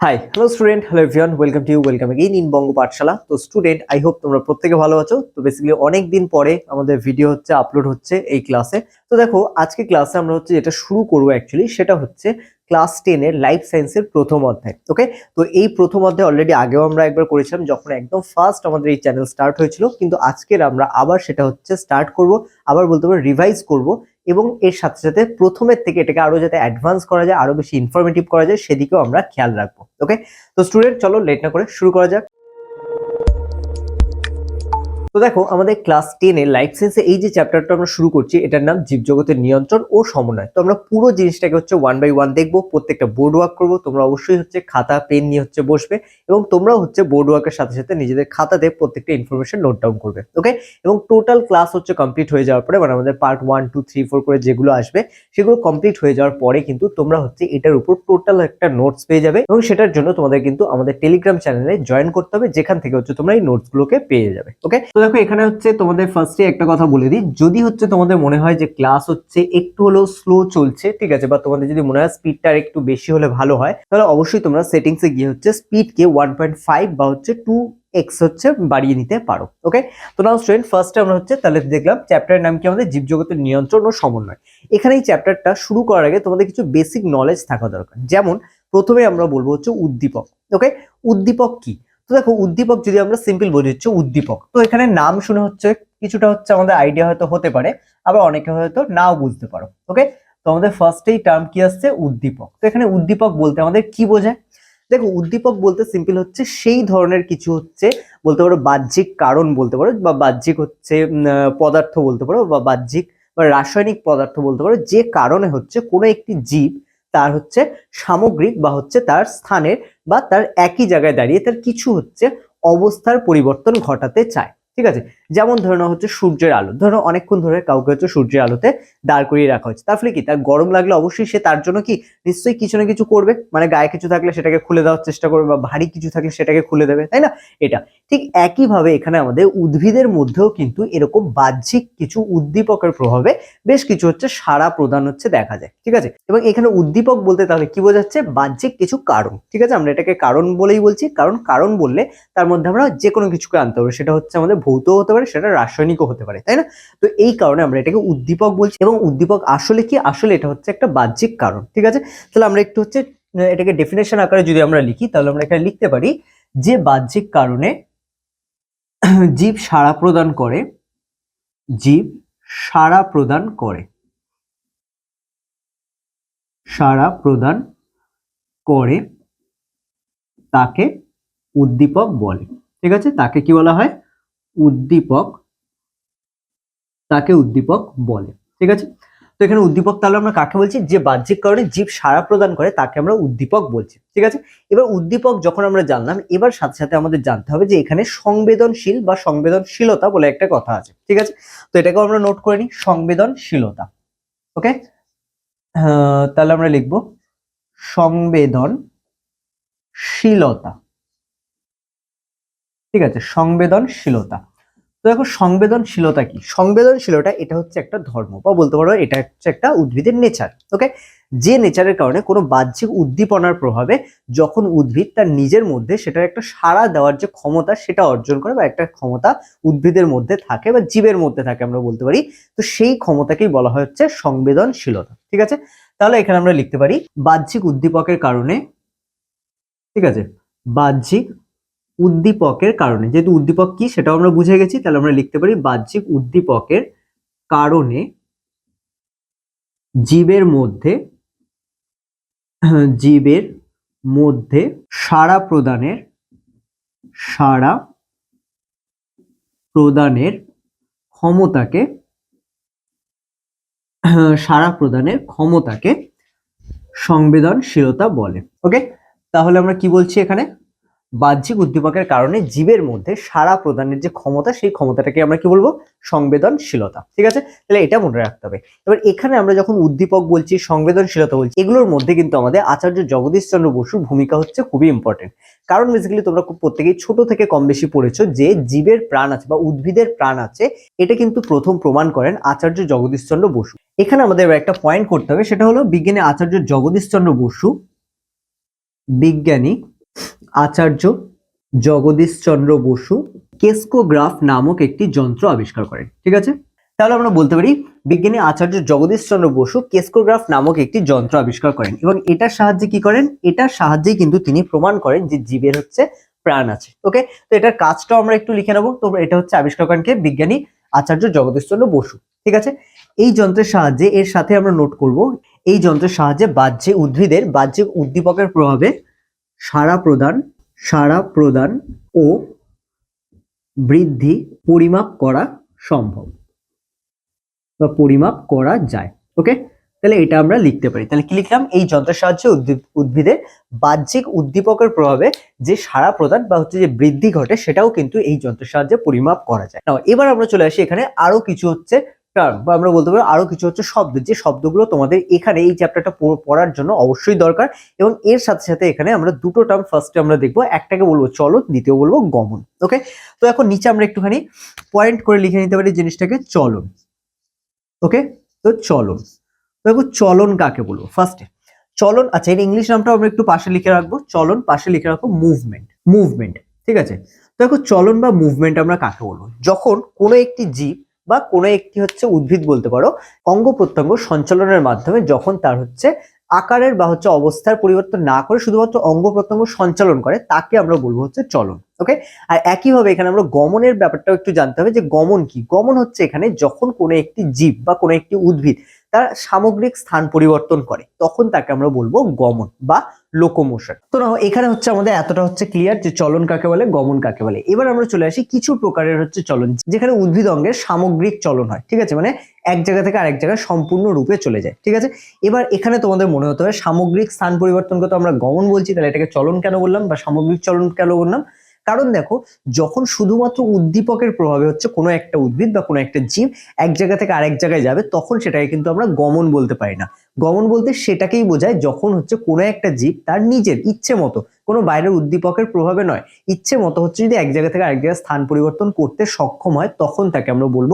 Hi hello student hello everyone welcome to you welcome again in Banga Pathshala তো student I hope তোমরা প্রত্যেকে ভালো আছো। তো বেসিক্যালি অনেক দিন পরে আমাদের ভিডিও হচ্ছে আপলোড হচ্ছে এই ক্লাসে তো দেখো, আজকে ক্লাসে আমরা হচ্ছে যেটা শুরু করব অ্যাকচুয়ালি সেটা হচ্ছে ক্লাস টেনের লাইফ সায়েন্সের প্রথম অধ্যায় ওকে তো এই প্রথম অধ্যায় অলরেডি আগেও আমরা একবার করেছিলাম, যখন একদম ফার্স্ট আমাদের এই চ্যানেল স্টার্ট হয়েছিল। কিন্তু আজকের আমরা আবার সেটা হচ্ছে স্টার্ট করব, আবার বলতে পারো রিভাইজ করব। এবং এর সাথে সাথে প্রথমের থেকে এটাকে আরও যাতে অ্যাডভান্স করা যায়, আরও বেশি ইনফরমেটিভ করা যায়, সেদিকেও আমরা খেয়াল রাখব ওকে তো স্টুডেন্ট চলো লেট না করে শুরু করা যাক। তো দেখো, আমাদের ক্লাস টেনে লাইফ সায়েন্সে এই যে চ্যাপ্টারটা আমরা শুরু করছি, এটার নাম জীবজগতের নিয়ন্ত্রণ ও সমন্বয়। তো আমরা পুরো জিনিসটাকে হচ্ছে ওয়ান বাই ওয়ান দেখব, প্রত্যেকটা বোর্ড ওয়ার্ক করব, তোমরা অবশ্যই হচ্ছে খাতা পেন নিয়ে হচ্ছে বসবে এবং তোমরাও হচ্ছে বোর্ড ওয়ার্কের সাথে সাথে নিজেদের খাতাতে প্রত্যেকটা ইনফরমেশন নোট ডাউন করবে ওকে এবং টোটাল ক্লাস হচ্ছে কমপ্লিট হয়ে যাওয়ার পরে মানে আমাদের part one two three four করে যেগুলো আসবে, সেগুলো কমপ্লিট হয়ে যাওয়ার পরে কিন্তু তোমরা হচ্ছে এটার উপর টোটাল একটা নোটস পেয়ে যাবে এবং সেটার জন্য তোমাদের কিন্তু আমাদের টেলিগ্রাম চ্যানেলে জয়েন করতে হবে, যেখান থেকে হচ্ছে তোমরা এই নোটস গুলোকে পেয়ে যাবে ওকে দেখো, এখানে হচ্ছে তোমাদের ফার্স্টে একটা কথা বলে দিই। যদি হচ্ছে তোমাদের মনে হয় যে ক্লাস হচ্ছে একটু হলেও স্লো চলছে, ঠিক আছে, বা তোমাদের যদি মনে হয় স্পিডটা একটু বেশি হলে ভালো হয়, তাহলে অবশ্যই তোমরা সেটিংসে গিয়ে হচ্ছে স্পিডকে ওয়ান পয়েন্ট ফাইভ বা হচ্ছে টু এক্স হচ্ছে বাড়িয়ে নিতে পারো ওকে তো নাও স্টুডেন্ট ফার্স্টে আমরা হচ্ছে তাহলে দেখলাম চ্যাপ্টারের নাম কি? আমাদের জীবজগতের নিয়ন্ত্রণ ও সমন্বয়। এখানে এই চ্যাপ্টারটা শুরু করার আগে তোমাদের কিছু বেসিক নলেজ থাকা দরকার। যেমন, প্রথমে আমরা বলব হচ্ছে উদ্দীপক ওকে উদ্দীপক কি? তো দেখো উদ্দীপক যদি আমরা সিম্পল বলি, হচ্ছে উদ্দীপক। তো এখানে নাম শুনে হচ্ছে কিছুটা হচ্ছে আমাদের আইডিয়া হয়তো হতে পারে, আবার অনেকে হয়তো নাও বুঝতে পারো ওকে তো আমাদের ফার্স্টেই টার্ম কি আসছে? উদ্দীপক। তো এখানে উদ্দীপক বলতে আমাদের কি বোঝায়? দেখো উদ্দীপক বলতে সিম্পল হচ্ছে সেই ধরনের কিছু হচ্ছে, বলতে পারো বাহ্যিক কারণ বলতে পারো, বা বাহ্যিক হচ্ছে পদার্থ বলতে পারো, বা বাহ্যিক বা রাসায়নিক পদার্থ বলতে পারো, যে কারণে হচ্ছে কোনো একটি জীব তার হচ্ছে সামগ্রিক বা হচ্ছে তার স্থানের বা তার একই জায়গায় দাঁড়িয়ে তার কিছু হচ্ছে অবস্থার পরিবর্তন ঘটাতে চায়। ঠিক আছে? যেমন ধরে হচ্ছে সূর্যের আলো। ধরো অনেকক্ষণ ধরে কাউকে হচ্ছে সূর্যের আলোতে দাঁড় করিয়ে রাখা হচ্ছে তার ফলে কি? তার গরম লাগলে অবশ্যই সে তার জন্য কি? নিশ্চয়ই কিছু না কিছু করবে। মানে গায়ে কিছু থাকলে সেটাকে খুলে দেওয়ার চেষ্টা করবে বা ভারী কিছু থাকলে সেটাকে খুলে দেবে, তাই না? এটা। ঠিক একইভাবে এখানে আমাদের উদ্ভিদের মধ্যেও কিন্তু এরকম বাহ্যিক কিছু উদ্দীপকের প্রভাবে বেশ কিছু হচ্ছে সারা প্রদান হচ্ছে দেখা যায়। ঠিক আছে? এবং এখানে উদ্দীপক বলতে তাহলে কি বোঝাচ্ছে? বাহ্যিক কিছু কারণ। ঠিক আছে? আমরা এটাকে কারণ বলেই বলছি। কারণ কারণ বললে তার মধ্যে আমরা যে কোনো কিছুকে আনতে পারি সেটা হচ্ছে আমাদের ভৌত হতে সেটা রাসায়নিকও হতে পারে, তাই না? তো এই কারণে আমরা এটাকে উদ্দীপক বলছি এবং উদ্দীপক আসলে কি? আসলে এটা হচ্ছে একটা বাহ্যিক কারণ, ঠিক আছে? তাহলে আমরা একটু হচ্ছে এটাকে ডেফিনেশন আকারে যদি আমরা লিখি, তাহলে আমরা এখানে লিখতে পারি যে বাহ্যিক কারণে জীব সাড়া প্রদান করে, জীব সাড়া প্রদান করে, সাড়া প্রদান করে তাকে উদ্দীপক বলে, ঠিক আছে? তাকে কি বলা হয়? উদ্দীপক, তাকে উদ্দীপক বলে। ঠিক আছে? তো এখানে উদ্দীপক তাহলে আমরা কাকে বলছি? যে বাহ্যিক কারণে জীব সাড়া প্রদান করে, তাকে আমরা উদ্দীপক বলছি। ঠিক আছে? এবার উদ্দীপক যখন আমরা জানলাম, এবার সাথে সাথে আমাদের জানতে হবে যে এখানে সংবেদনশীল বা সংবেদনশীলতা বলে একটা কথা আছে। ঠিক আছে? তো এটাকেও আমরা নোট করে নিই, সংবেদনশীলতা। ওকে তাহলে আমরা লিখব, সংবেদনশীলতা। ঠিক আছে? সংবেদনশীলতা। তো দেখো সংবেদনশীলতা কি? সংবেদনশীলতা এটা হচ্ছে একটা ধর্ম বা বলতে পারো এটা হচ্ছে একটা উদ্ভিদের নেচার ওকে যে নেচারের কারণে কোনো বাহ্যিক উদ্দীপনার প্রভাবে যখন উদ্ভিদ তার নিজের মধ্যে সেটার একটা সাড়া দেওয়ার যে ক্ষমতা সেটা অর্জন করে বা একটা ক্ষমতা উদ্ভিদের মধ্যে থাকে বা জীবের মধ্যে থাকে আমরা বলতে পারি, তো সেই ক্ষমতাকেই বলা হয় হচ্ছে সংবেদনশীলতা, ঠিক আছে? তাহলে এখানে আমরা লিখতে পারি বাহ্যিক উদ্দীপকের কারণে, ঠিক আছে? বাহ্যিক উদ্দীপকের কারণে। যেহেতু উদ্দীপক কি সেটাও আমরা বুঝে গেছি, তাহলে আমরা লিখতে পারি বাহ্যিক উদ্দীপকের কারণে জীবের মধ্যে জীবের মধ্যে সাড়া প্রদানের সাড়া প্রদানের ক্ষমতাকে, সাড়া প্রদানের ক্ষমতাকে সংবেদনশীলতা বলে। ওকে তাহলে আমরা কি বলছি এখানে? বাহ্যিক উদ্দীপকের কারণে জীবের মধ্যে সারা প্রদানের যে ক্ষমতা, সেই ক্ষমতাটাকে আমরা কি বলব? সংবেদনশীলতা। ঠিক আছে? তাহলে এটা মনে রাখতে হবে। এবার এখানে আমরা যখন উদ্দীপক বলছি, সংবেদনশীলতা বলছি, এগুলোর মধ্যে কিন্তু আমাদের আচার্য জগদীশ চন্দ্র বসুর ভূমিকা হচ্ছে খুবই ইম্পর্টেন্ট কারণ বেসিক্যালি তোমরা প্রত্যেকেই ছোট থেকে কম বেশি পড়েছো যে জীবের প্রাণ আছে বা উদ্ভিদের প্রাণ আছে, এটা কিন্তু প্রথম প্রমাণ করেন আচার্য জগদীশ চন্দ্র বসু। এখানে আমাদের একটা পয়েন্ট করতে হবে, সেটা হলো বিজ্ঞানী আচার্য জগদীশ চন্দ্র বসু, বিজ্ঞানী আচার্য জগদীশচন্দ্র বসু কেস্কোগ্রাফ নামক একটি যন্ত্র আবিষ্কার করেন, ঠিক আছে? তাহলে আমরা বলতে পারি, বিজ্ঞানী আচার্য জগদীশচন্দ্র বসু কেস্কোগ্রাফ নামক একটি যন্ত্র আবিষ্কার করেন এবং এটার সাহায্যে কি করেন? এটার সাহায্যেই কিন্তু তিনি প্রমাণ করেন যে জীবের হচ্ছে প্রাণ আছে ওকে তো এটার কাজটাও আমরা একটু লিখে নেব। তো এটা হচ্ছে আবিষ্কার করেন কে? বিজ্ঞানী আচার্য জগদীশচন্দ্র বসু, ঠিক আছে? এই যন্ত্রের সাহায্যে এর সাথে আমরা নোট করব, এই যন্ত্রের সাহায্যে বাহ্যিক উদ্ভিদের, বাহ্যিক উদ্দীপকের প্রভাবে সাড়া প্রদান সারা প্রদান ও বৃদ্ধি, পরিমাপ করা সম্ভব বা পরিমাপ করা যায়। ওকে তাহলে এটা আমরা লিখতে পারি। তাহলে কি লিখলাম? এই যন্ত্রের সাহায্যে উদ্ভিদ উদ্ভিদের বাহ্যিক উদ্দীপকের প্রভাবে যে সারা প্রদান বা হচ্ছে যে বৃদ্ধি ঘটে, সেটাও কিন্তু এই যন্ত্রের সাহায্যে পরিমাপ করা যায়। এবার আমরা চলে আসি এখানে আরও কিছু হচ্ছে টার্ম বা আমরা বলতে পারি আরও কিছু হচ্ছে শব্দ, যে শব্দগুলো তোমাদের এখানে এই চ্যাপ্টারটা পড়ার জন্য অবশ্যই দরকার এবং এর সাথে সাথে এখানে আমরা দুটো টার্ম ফার্স্টে আমরা দেখব, একটাকে বলব চলন দ্বিতীয় বলব গমন ওকে তো এখন নিচে আমরা একটুখানি পয়েন্ট করে লিখে নিতে পারি জিনিসটাকে চলন ওকে তো চলন দেখো চলন কাকে বলব? ফার্স্টে চলন আচ্ছা এর ইংলিশ নামটা আমরা একটু পাশে লিখে রাখব, চলন পাশে লিখে রাখব মুভমেন্ট মুভমেন্ট ঠিক আছে? তো দেখো চলন বা মুভমেন্ট আমরা কাকে বলব? যখন কোনো একটি জীব বা কোনো একটি হচ্ছে উদ্ভিদ বলতে পারো অঙ্গ প্রত্যঙ্গ সঞ্চালনের মাধ্যমে যখন তার হচ্ছে আকারের বা হচ্ছে অবস্থার পরিবর্তন না করে শুধুমাত্র অঙ্গ প্রত্যঙ্গ সঞ্চালন করে, তাকে আমরা বলব হচ্ছে চলন ওকে আর একইভাবে এখানে আমরা গমনের ব্যাপারটাও একটু জানতে হবে যে গমন কি? গমন হচ্ছে এখানে যখন কোনো একটি জীব বা কোনো একটি উদ্ভিদ তার সামগ্রিক স্থান পরিবর্তন করে। তখন তাকে আমরা বলব গমন বা লোকোমোশন তো না এখানে হচ্ছে আমাদের এতটা হচ্ছে ক্লিয়ার যে চলন কাকে বলে, গমন কাকে বলে। এবার আমরা চলে আসি কিছু প্রকারের হচ্ছে চলন, যেখানে উদ্ভিদ অঙ্গের সামগ্রিক চলন হয়, ঠিক আছে? মানে এক জায়গা থেকে আরেক জায়গায় সম্পূর্ণ রূপে চলে যায়, ঠিক আছে? এবার এখানে তোমাদের মনে হতে হবে সামগ্রিক স্থান পরিবর্তনকে তো আমরা গমন বলছি, তাহলে এটাকে চলন কেন বললাম বা সামগ্রিক চলন কেন বললাম? কারণ দেখো, যখন শুধুমাত্র উদ্দীপকের প্রভাবে হচ্ছে কোনো একটা উদ্ভিদ বা কোনো একটা জীব এক জায়গা থেকে আরেক জায়গায় যাবে, তখন সেটাকে কিন্তু আমরা গমন বলতে পারি না। গমন বলতে সেটাকেই বোঝায় যখন হচ্ছে কোনো একটা জীব তার নিজের ইচ্ছে মতো, কোনো বাইরের উদ্দীপকের প্রভাবে নয়, ইচ্ছে মতো হচ্ছে যদি এক জায়গা থেকে আরেক জায়গায় স্থান পরিবর্তন করতে সক্ষম হয়, তখন তাকে আমরা বলব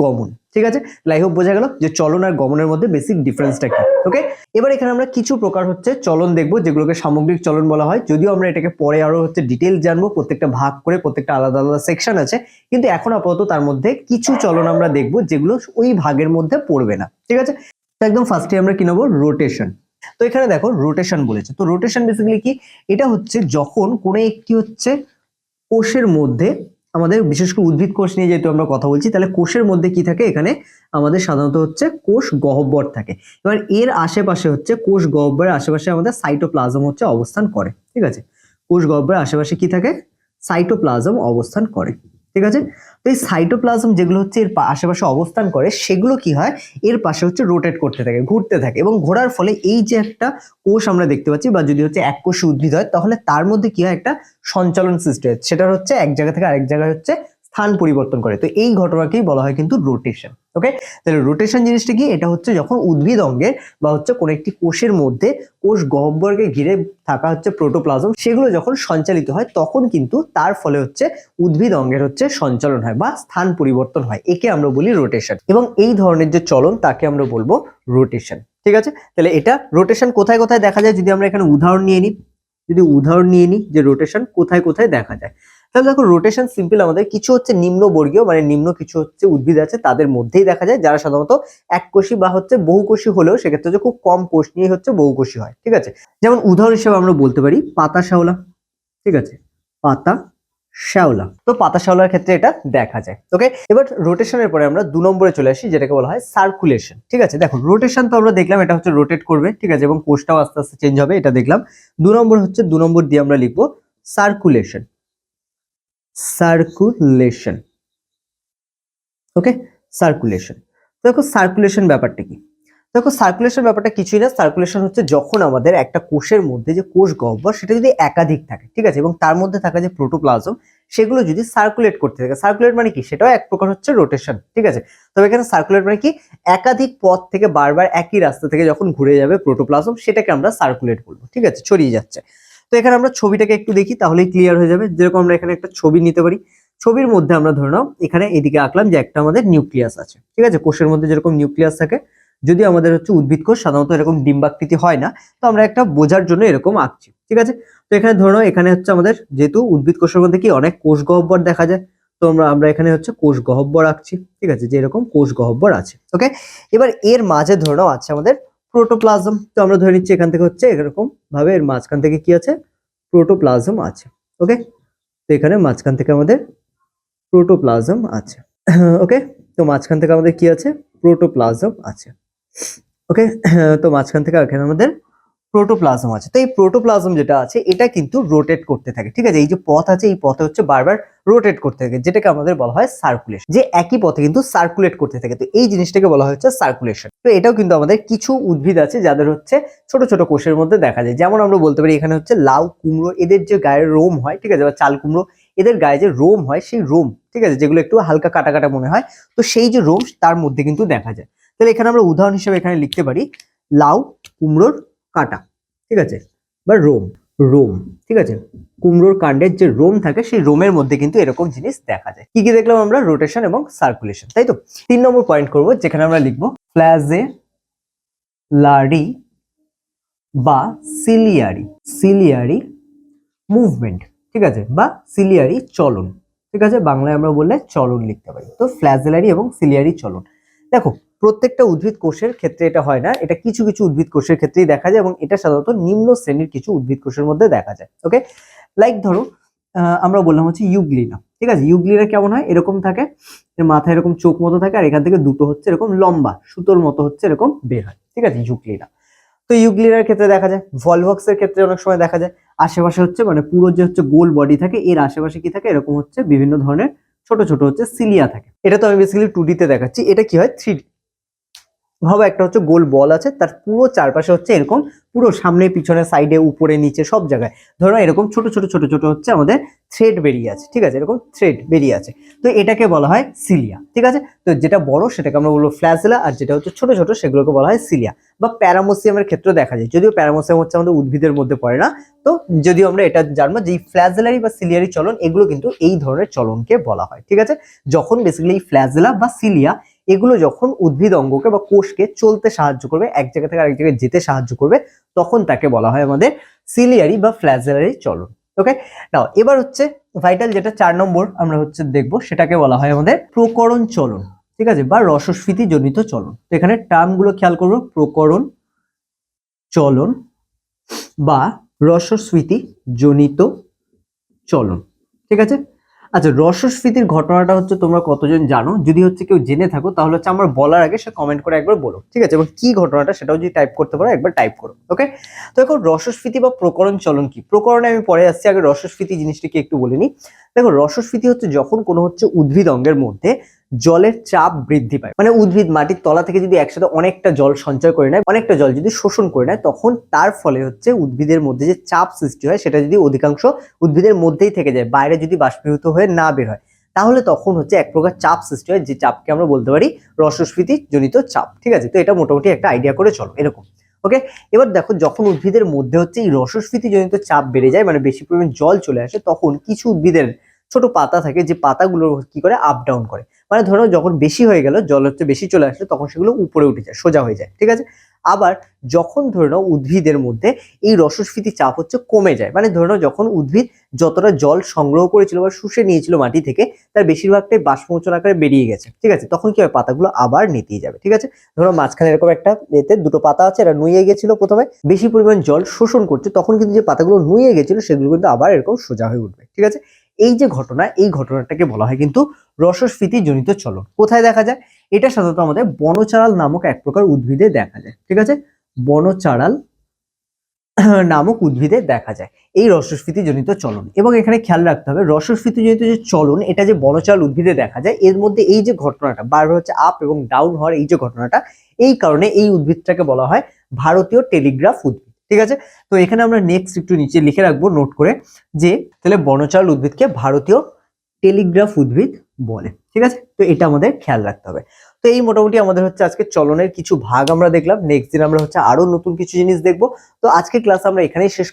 গমন, ঠিক আছে? লাই হোক, বোঝা গেল যে চলন আর গমনের মধ্যে বেসিক ডিফারেন্সটা কি ওকে এবার এখানে আমরা কিছু প্রকার হচ্ছে চলন দেখব, যেগুলোকে সামগ্রিক চলন বলা হয়। যদিও আমরা এটাকে পরে আরও হচ্ছে ডিটেল জানব, প্রত্যেকটা ভাগ করে প্রত্যেকটা আলাদা আলাদা সেকশন আছে, কিন্তু এখন আপাতত তার মধ্যে কিছু চলন আমরা দেখব, যেগুলো ওই ভাগের মধ্যে পড়বে না, ঠিক আছে? তো একদম ফার্স্টে আমরা কি নেব? রোটেশন তো এখানে দেখো রোটেশন বলেছে। তো রোটেশন বেসিক্যালি কি? এটা হচ্ছে যখন কোনো একটি হচ্ছে কোষের মধ্যে আমাদের বিশেষ করে উদ্ভিদ কোষ নিয়ে যেহেতু আমরা কথা বলছি, তাহলে কোষের মধ্যে কি থাকে? এখানে আমাদের সাধারণত হচ্ছে কোষ গহ্বর থাকে। এবার এর আশেপাশে হচ্ছে কোষ গহ্বরের আশেপাশে আমাদের সাইটোপ্লাজম হচ্ছে অবস্থান করে, ঠিক আছে? কোষ গহ্বরের আশেপাশে কি থাকে? সাইটোপ্লাজম অবস্থান করে। ঠিক আছে? তো এই সাইটোপ্লাজম যেগুলো হচ্ছে এর আশেপাশে অবস্থান করে, সেগুলো কি হয়? এর পাশে হচ্ছে রোটেট করতে থাকে, ঘুরতে থাকে এবং ঘোরার ফলে এই যে একটা কোষ আমরা দেখতে পাচ্ছি বা যদি হচ্ছে এক কোষ উদ্ভিদ হয়, তাহলে তার মধ্যে কি হয়? একটা সঞ্চালন সৃষ্টি হয়। সেটা হচ্ছে এক জায়গা থেকে আরেক জায়গায় হচ্ছে স্থান পরিবর্তন করে। তো এই ঘটনাকেই বলা হয় কিন্তু রোটেশন ওকে তাহলে রোটেশন জিনিসটা কি? এটা হচ্ছে যখন উদ্ভিদ অঙ্গের বা হচ্ছে কোনো একটি কোষের মধ্যে কোষ গহ্বরকে ঘিরে থাকা হচ্ছে প্রোটোপ্লাজম সেগুলো যখন সঞ্চালিত হয়, তখন কিন্তু তার ফলে হচ্ছে উদ্ভিদ অঙ্গের হচ্ছে সঞ্চালন হয় বা স্থান পরিবর্তন হয়। একে আমরা বলি রোটেশন এবং এই ধরনের যে চলন, তাকে আমরা বলব রোটেশন ঠিক আছে? তাহলে এটা রোটেশন কোথায় কোথায় দেখা যায়? যদি আমরা এখানে উদাহরণ নিয়ে নিই, যদি উদাহরণ নিয়ে নিই যে রোটেশন কোথায় কোথায় দেখা যায়। তাহলে দেখো রোটেশন সিম্পল আমাদের কিছু হচ্ছে নিম্নবর্গীয় মানে নিম্ন কিছু হচ্ছে উদ্ভিদ আছে, তাদের মধ্যেই দেখা যায়, যারা সাধারণত এককোষী বা হচ্ছে বহুকোষী হলেও সেক্ষেত্রে হচ্ছে খুব কম কোষ নিয়ে হচ্ছে বহুকোষী হয়, ঠিক আছে? যেমন উদাহরণ হিসেবে আমরা বলতে পারি, পাতা শ্যাওলা, ঠিক আছে? পাতা শ্যাওলা। তো পাতা শ্যাওলার ক্ষেত্রে এটা দেখা যায় ওকে এবার রোটেশনের পরে আমরা দু নম্বরে চলে আসি, যেটাকে বলা হয় সার্কুলেশন ঠিক আছে? দেখো রোটেশন তো আমরা দেখলাম, এটা হচ্ছে রোটেট করবে, ঠিক আছে? এবং কোষটাও আস্তে আস্তে চেঞ্জ হবে, এটা দেখলাম। দু নম্বর হচ্ছে, দু নম্বর দিয়ে আমরা লিখব সার্কুলেশন সার্কুলেশন। ওকে? সার্কুলেশন। দেখো সার্কুলেশন ব্যাপারটা কি? দেখো সার্কুলেশন ব্যাপারটা কিছুই না। সার্কুলেশন হচ্ছে যখন আমাদের একটা কোষের মধ্যে যে কোষ গহ্বর, সেটা যদি একাধিক থাকে, ঠিক আছে? এবং তার মধ্যে থাকা যে প্রোটোপ্লাজম, সেগুলো যদি সার্কুলেট করতে থাকে সার্কুলেট মানে কি? সেটাও এক প্রকার হচ্ছে রোটেশন ঠিক আছে? তবে এখানে সার্কুলেট মানে কি? একাধিক পথ থেকে বারবার একই রাস্তা থেকে যখন ঘুরে যাবে প্রোটোপ্লাজম, সেটাকে আমরা সার্কুলেট বলব, ঠিক আছে? ছড়িয়ে যাচ্ছে। তো এখানে আমরা ছবিটাকে একটু দেখি, তাহলেই ক্লিয়ার হয়ে যাবে। যেরকম আমরা এখানে একটা ছবি নিতে পারি, ছবির মধ্যে আমরা ধরে নাও, এখানে এদিকে আঁকলাম যে একটা আমাদের নিউক্লিয়াস আছে। ঠিক আছে? কোষের মধ্যে যেরকম নিউক্লিয়াস থাকে যদি আমাদের হচ্ছে উদ্ভিদ কোষ, সাধারণত এরকম ডিম্বাকৃতি হয় না, তো আমরা একটা বোঝার জন্য এরকম আঁকছি। ঠিক আছে? তো এখানে ধরো এখানে হচ্ছে আমাদের যেহেতু উদ্ভিদ কোষের মধ্যে কি অনেক কোষ গহ্বর দেখা যায়, তো আমরা আমরা এখানে হচ্ছে কোষ গহ্বর আঁকছি। ঠিক আছে? যে এরকম কোষ গহ্বর আছে। ওকে এবার এর মাঝে ধরে নাও আছে আমাদের প্রোটোপ্লাজম, তো আমরা ধরে নিচ্ছি এখান থেকে হচ্ছে এরকম ভাবে এর মাঝখান থেকে কি আছে? প্রোটোপ্লাজম আছে ওকে তো এখানে মাঝখান থেকে আমাদের প্রোটোপ্লাজম আছে ওকে তো মাঝখান থেকে আমাদের কি আছে? প্রোটোপ্লাজম আছে ওকে তো মাঝখান থেকে এখানে আমাদের প্রোটোপ্লাজম আছে। তো এই প্রোটোপ্লাজম যেটা আছে, এটা কিন্তু রোটেট করতে থাকে, ঠিক আছে? এই যে পথ আছে, এই পথে হচ্ছে বারবার রোটেট করতে থাকে, যেটাকে আমাদের বলা হয় সার্কুলেশন যে একই পথে কিন্তু সার্কুলেট করতে থাকে, তো এই জিনিসটাকে বলা হচ্ছে সার্কুলেশন তো এটাও কিন্তু আমাদের কিছু উদ্ভিদ আছে, যাদের হচ্ছে ছোট ছোট কোষের মধ্যে দেখা যায়। যেমন আমরা বলতে পারি, এখানে হচ্ছে লাউ, কুমড়ো, এদের যে গায়ের রোম হয়, ঠিক আছে? বা চাল, কুমড়ো, এদের গায়ে যে রোম হয়, সেই রোম, ঠিক আছে? যেগুলো একটু হালকা কাটা কাটা মনে হয়, তো সেই যে রোম তার মধ্যে কিন্তু দেখা যায়। তাহলে এখানে আমরা উদাহরণ হিসেবে এখানে লিখতে পারি, লাউ, কুমড়োর কাটা, ঠিক আছে? বা রোম রোম, ঠিক আছে? কুমড়োর কাণ্ডের যে রোম থাকে, সেই রোমের মধ্যে কিন্তু এরকম জিনিস দেখা যায়। কি কি দেখলাম আমরা? রোটেশন এবং সার্কুলেশন তাই তো? তিন নম্বর পয়েন্ট করব, যেখানে আমরা লিখব, ফ্ল্যাজে লারি বা সিলিয়ারি সিলিয়ারি মুভমেন্ট ঠিক আছে? বা সিলিয়ারি চলন, ঠিক আছে? বাংলায় আমরা বললে চলন লিখতে পারি। তো ফ্ল্যাজেলারি এবং সিলিয়ারি চলন। দেখো প্রত্যেকটা উদ্ভিদ কোষের ক্ষেত্রে এটা হয় না। এটা কিছু কিছু উদ্ভিদ কোষের ক্ষেত্রেই দেখা যায় এবং এটা সাধারণত নিম্ন শ্রেণির কিছু উদ্ভিদ কোষের মধ্যে দেখা যায়। ওকে লাইক ধরো আমরা বললাম হচ্ছে ইউগ্লিনা। ঠিক আছে? ইউগ্লিনা কেমন হয়? এরকম থাকে। মাথায় এরকম চোখ মতো থাকে আর এখান থেকে দুটো হচ্ছে এরকম লম্বা, সুতোর মতো হচ্ছে এরকম বের হয়। ঠিক আছে? ইউগ্লিনা। তো ইউগ্লিনার ক্ষেত্রে দেখা যায়। ভলভক্স এর ক্ষেত্রে অনেক সময় দেখা যায়। আশেপাশে হচ্ছে মানে পুরো যে হচ্ছে গোল বডি থাকে, এর আশেপাশে কি থাকে? এরকম হচ্ছে বিভিন্ন ধরনের ছোট ছোট হচ্ছে সিলিয়া থাকে। এটা তো আমি বেসিক্যালি টু তে দেখাচ্ছি। এটা কি হয়? থ্রি ভাবো, একটা হচ্ছে গোল বল আছে, তার পুরো চারপাশে হচ্ছে এরকম পুরো সামনে, পিছনে সাইডে উপরে, নিচে সব জায়গায়। ধরো এরকম ছোট ছোট ছোট ছোট হচ্ছে আমাদের থ্রেড বেরিয়ে আছে, ঠিক আছে? এরকম থ্রেড বেরিয়ে আছে। তো এটাকে বলা হয় সিলিয়া ঠিক আছে? তো যেটা বড় সেটাকে আমরা বলব ফ্ল্যাজেলা আর যেটা হচ্ছে ছোট ছোট সেগুলোকে বলা হয় সিলিয়া বা প্যারামোসিয়ামের ক্ষেত্রে দেখা যায়। যদিও প্যারামোসিয়াম হচ্ছে আমাদের উদ্ভিদের মধ্যে পড়ে না, তো যদিও আমরা এটা জানব যে ফ্ল্যাজেলারি বা সিলিয়ারি চলন, এগুলো কিন্তু এই ধরনের চলনকে বলা হয়, ঠিক আছে? যখন বেসিক্যালি ফ্ল্যাজেলা বা সিলিয়া এগুলো যখন উদ্ভিদ অঙ্গকে বা কোষকে চলতে সাহায্য করবে, এক জায়গা থেকে আরেক জায়গায় যেতে সাহায্য করবে, তখন তাকে বলা হয় আমাদের সিলিয়ারি বা ফ্ল্যাজেলারি চলন ওকে নাও এবার হচ্ছে ভাইটাল যেটা চার নম্বর আমরা হচ্ছে দেখব, সেটাকে বলা হয় আমাদের প্রকরণ চলন, ঠিক আছে? বা রসস্ফীতি জনিত চলন, তো এখানে টার্মগুলো খেয়াল করব, প্রকরণ চলন বা রসস্ফীতি জনিত চলন, ঠিক আছে? আচ্ছা রসস্ফীতির ঘটনাটা হচ্ছে তোমরা কতজন জানো? যদি হচ্ছে কেউ জেনে থাকো, তাহলে হচ্ছে আমার বলার আগে সে কমেন্ট করে একবার বলো, ঠিক আছে? এবং কি ঘটনাটা সেটাও যদি টাইপ করতে পারো, একবার টাইপ করো ওকে তো এখন রসস্ফীতি বা প্রকরণ চলন কি? প্রকরণে আমি পরে আসছি, আগে রসস্ফীতি জিনিসটিকে একটু বলে নিই। দেখো রসস্ফীতি হচ্ছে যখন কোনো হচ্ছে উদ্ভিদ অঙ্গের মধ্যে জলের চাপ বৃদ্ধি পায়। মানে উদ্ভিদ মাটির তলা থেকে যদি একসাথে অনেকটা জল সঞ্চয় করে নেয়, অনেকটা জল যদি শোষণ করে নেয়, তখন তার ফলে হচ্ছে উদ্ভিদের মধ্যে যে চাপ সৃষ্টি হয়, সেটা যদি অধিকাংশ উদ্ভিদের মধ্যেই থেকে যায়, বাইরে যদি বাষ্পীভূত হয়ে না বের হয়, তাহলে তখন হচ্ছে এক প্রকার চাপ সৃষ্টি হয়, যে চাপকে আমরা বলতে পারি রসস্ফীতি জনিত চাপ, ঠিক আছে? তো এটা মোটামুটি একটা আইডিয়া করে চলো, এরকম। ওকে এবার দেখো, যখন উদ্ভিদের মধ্যে হচ্ছে এই রসস্ফীতিজনিত চাপ বেড়ে যায় মানে বেশি পরিমাণ জল চলে আসে, তখন কিছু উদ্ভিদের ছোট পাতা থাকে যে পাতাগুলো কি করে? আপ ডাউন করে। মানে ধরো যখন বেশি হয়ে গেল, জল হচ্ছে বেশি চলে আসলে, তখন সেগুলো উপরে উঠে যায়, সোজা হয়ে যায়, ঠিক আছে? আবার যখন ধরে নাও উদ্ভিদের মধ্যে এই রসস্ফীতি চাপ হচ্ছে কমে যায় মানে ধরে নাও যখন উদ্ভিদ যতটা জল সংগ্রহ করেছিল বা শুষে নিয়েছিল মাটি থেকে, তার বেশিরভাগটাই বাষ্পমোচন আকারে বেরিয়ে গেছে, ঠিক আছে? তখন কি হয়? পাতাগুলো আবার নিতেই যাবে, ঠিক আছে? ধরো মাঝখানে এরকম একটা এতে দুটো পাতা আছে এটা নুয়ে গেছিল প্রথমে, বেশি পরিমাণ জল শোষণ করছে, তখন কিন্তু যে পাতাগুলো নুয়ে গেছিল সেগুলো কিন্তু আবার এরকম সোজা হয়ে উঠবে, ঠিক আছে? এই যে ঘটনা, এই ঘটনাটাকে বলা হয় কিন্তু রসস্ফীতি জনিত চলন। কোথায় দেখা যায়? এটা সাধারণত আমাদের বনচারাল নামক এক প্রকার উদ্ভিদে দেখা যায়, ঠিক আছে? বনচারাল নামক উদ্ভিদে দেখা যায়, এই রসস্ফীতি জনিত চলন। এবং এখানে খেয়াল রাখতে হবে রসস্ফীতি জনিত যে চলন, এটা যে বনচারাল উদ্ভিদে দেখা যায়, এর মধ্যে এই যে ঘটনাটা, বারবার হচ্ছে আপ এবং ডাউন হওয়ার এই যে ঘটনাটা, এই কারণে এই উদ্ভিদটাকে বলা হয় ভারতীয় টেলিগ্রাফ উদ্ভিদ, ঠিক আছে? তো এখানে আমরা নেক্সট একটু নিচে লিখে রাখব নোট করে যে, তাহলে বনচারাল উদ্ভিদকে ভারতীয় টেলিগ্রাফ উদ্ভিদ বলে, ঠিক আছে? তো এটা আমাদের খেয়াল রাখতে হবে। তো এই মোটামুটি আমাদের হচ্ছে আজকে চলনের কিছু ভাগ আমরা দেখলাম। নেক্সট দিন আমরা হচ্ছে আরও নতুন কিছু জিনিস দেখব। তো আজকে ক্লাস আমরা এখানেই শেষ